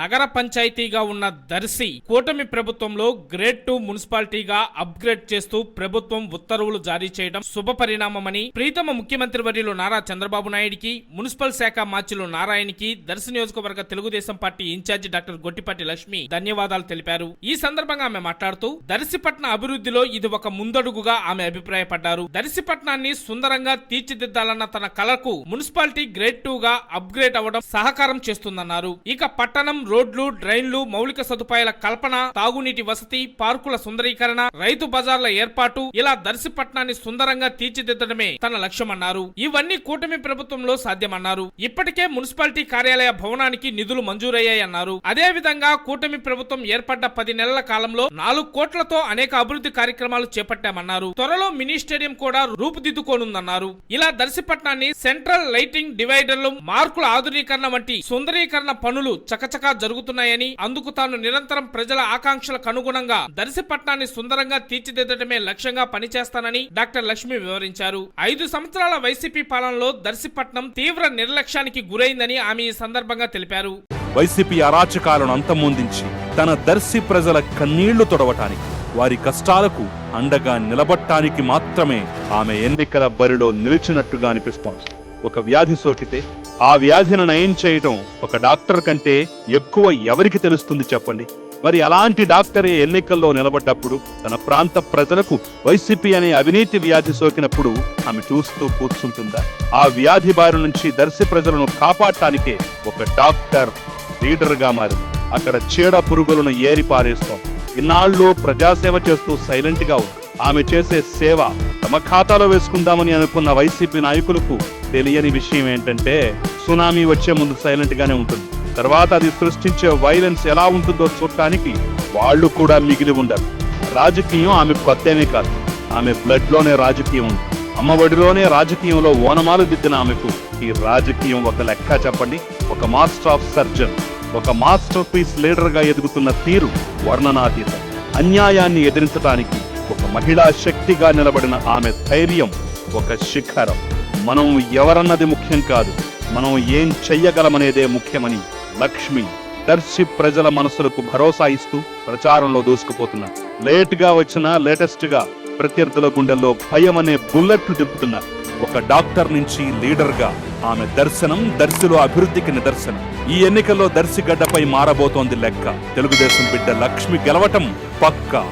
నగర పంచాయతీగా ఉన్న దర్శి కూటమి ప్రభుత్వంలో గ్రేడ్ టూ మున్సిపాలిటీగా అప్గ్రేడ్ చేస్తూ ప్రభుత్వం ఉత్తర్వులు జారీ చేయడం శుభ పరిణామమని ప్రీతమ ముఖ్యమంత్రి వర్యులు నారా చంద్రబాబు నాయుడికి మున్సిపల్ శాఖ మాచులు నారాయణకి దర్శి నియోజకవర్గ Telugu Desam party incharge doctor Gottipati Lakshmi ధన్యవాదాలు తెలిపారు. ఈ సందర్భంగా ఆమె మాట్లాడుతూ దర్శిపట్న అభివృద్ధిలో ఇది ఒక ముందడుగుగా ఆమె అభిప్రాయపడ్డారు. దర్శిపట్నాన్ని సుందరంగా తీర్చిదిద్దాలన్న తన కళకు మున్సిపాలిటీ గ్రేడ్ టూ గా అప్గ్రేడ్ అవ్వడం సహకారం చేస్తుందన్నారు. ఇక పట్టణం రోడ్లు డ్రైన్లు మౌలిక సదుపాయాల కల్పన తాగునీటి వసతి పార్కుల సుందరీకరణ రైతు బజార్ల ఏర్పాటు ఇలా దర్శిపట్నాన్ని సుందరంగా తీర్చిదిద్దడమే తన లక్ష్యమన్నారు. ఇవన్నీ కూటమి ప్రభుత్వంలో సాధ్యమన్నారు. ఇప్పటికే మున్సిపాలిటీ కార్యాలయ భవనానికి నిధులు మంజూరయ్యాయన్నారు. అదే విధంగా కూటమి ప్రభుత్వం ఏర్పడ్డ పది నెలల కాలంలో నాలుగు కోట్లతో అనేక అభివృద్ధి కార్యక్రమాలు చేపట్టామన్నారు. త్వరలో మినీ స్టేడియం కూడా రూపుదిద్దుకోనుందన్నారు. ఇలా దర్శిపట్నాన్ని సెంట్రల్ లైటింగ్ డివైడర్లు మార్కుల ఆధునీకరణ వంటి సుందరీకరణ పనులు చకచకా జరుగుతున్నాయని అందుకు తాను నిరంతరం ప్రజల ఆకాంక్షలకు అనుగుణంగా దర్శిపట్నాన్ని సుందరంగా తీర్చిదిద్దడమే లక్ష్యంగా పనిచేస్తానని డాక్టర్ లక్ష్మి వివరించారు. ఐదు సంవత్సరాల వైసీపీ పాలనలో దర్శిపట్నం తీవ్ర నిర్లక్ష్యానికి గురైందని ఆమె ఈ సందర్భంగా తెలిపారు. వైసీపీ అరాచకాలను అంతమొందించి తన దర్శి ప్రజల కన్నీళ్ళు తొడవటానికి వారి కష్టాలకు అండగా నిలబట్టానికి మాత్రమే ఆమె ఎన్నికల బరిలో నిలిచినట్టుగా అనిపిస్తోంది. ఒక వ్యాధి సోకితే ఆ వ్యాధిని నయం చేయటం ఒక డాక్టర్ కంటే ఎక్కువ ఎవరికి తెలుస్తుంది చెప్పండి? మరి అలాంటి డాక్టరే ఎన్నికల్లో నిలబడ్డప్పుడు తన ప్రాంత ప్రజలకు వైసీపీ అనే అవినీతి వ్యాధి సోకినప్పుడు ఆమె చూస్తూ కూర్చుంటుందా? ఆ వ్యాధి బారి నుంచి దర్శి ప్రజలను కాపాడటానికే ఒక డాక్టర్ లీడర్గా మారింది. అక్కడ చీడ పురుగులను ఏరి పారేస్తాం. ఇన్నాళ్ళు ప్రజాసేవ చేస్తూ సైలెంట్గా ఉంది. ఆమె చేసే సేవ తమ ఖాతాలో వేసుకుందామని అనుకున్న వైసీపీ నాయకులకు తెలియని విషయం ఏంటంటే సునామీ వచ్చే ముందు సైలెంట్ గానే ఉంటుంది. తర్వాత అది సృష్టించే వైలెన్స్ ఎలా ఉంటుందో చూడటానికి వాళ్ళు కూడా మిగిలి ఉండరు. రాజకీయం ఆమె కొత్తేమీ కాదు. ఆమె బ్లడ్లోనే రాజకీయం ఉంది. అమ్మఒడిలోనే రాజకీయంలో ఓనమాలు దిద్దిన ఆమెకు ఈ రాజకీయం ఒక లెక్క చెప్పండి. ఒక మాస్టర్ ఆఫ్ సర్జన్ ఒక మాస్టర్ పీస్ లీడర్గా ఎదుగుతున్న తీరు వర్ణనాతీతం. అన్యాయాన్ని ఎదిరించడానికి ఒక మహిళా శక్తిగా నిలబడిన ఆమె ధైర్యం ఒక శిఖరం. మనం ఎవరన్నది ముఖ్యం కాదు. మనం ఏం చెయ్యగలమనేదే ముఖ్యమని లక్ష్మి దర్శి ప్రజల మనసులకు భరోసా ఇస్తూ ప్రచారంలో దూసుకుపోతున్నారు లేట్గా వచ్చిన లేటెస్ట్గా ప్రత్యర్థుల గుండెల్లో భయం అనే బుల్లెట్లు దింపుతున్నారు ఒక డాక్టర్ నుంచి లీడర్గా ఆమె దర్శనం దర్శిలో అభివృద్ధికి నిదర్శనం. ఈ ఎన్నికల్లో దర్శి గడ్డపై మారబోతోంది లెక్క. తెలుగుదేశం బిడ్డ లక్ష్మి గెలవటం పక్కా.